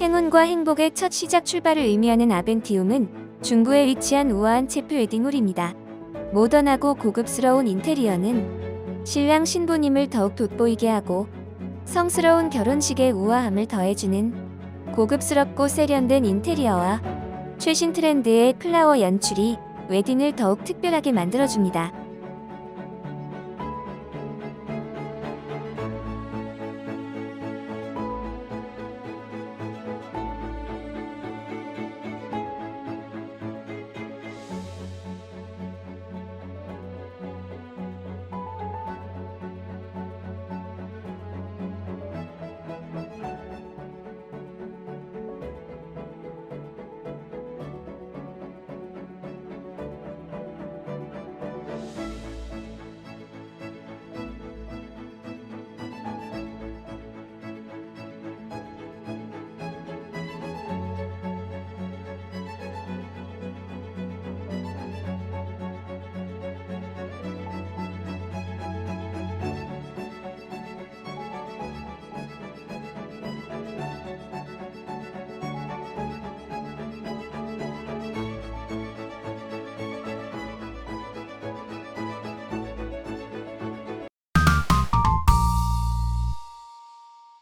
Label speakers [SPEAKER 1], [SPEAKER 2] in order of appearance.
[SPEAKER 1] 행운과 행복의 첫 시작 출발을 의미하는 아벤티움은 중구에 위치한 우아한 채플 웨딩홀입니다. 모던하고 고급스러운 인테리어는 신랑 신부님을 더욱 돋보이게 하고 성스러운 결혼식의 우아함을 더해주는 고급스럽고 세련된 인테리어와 최신 트렌드의 플라워 연출이 웨딩을 더욱 특별하게 만들어줍니다.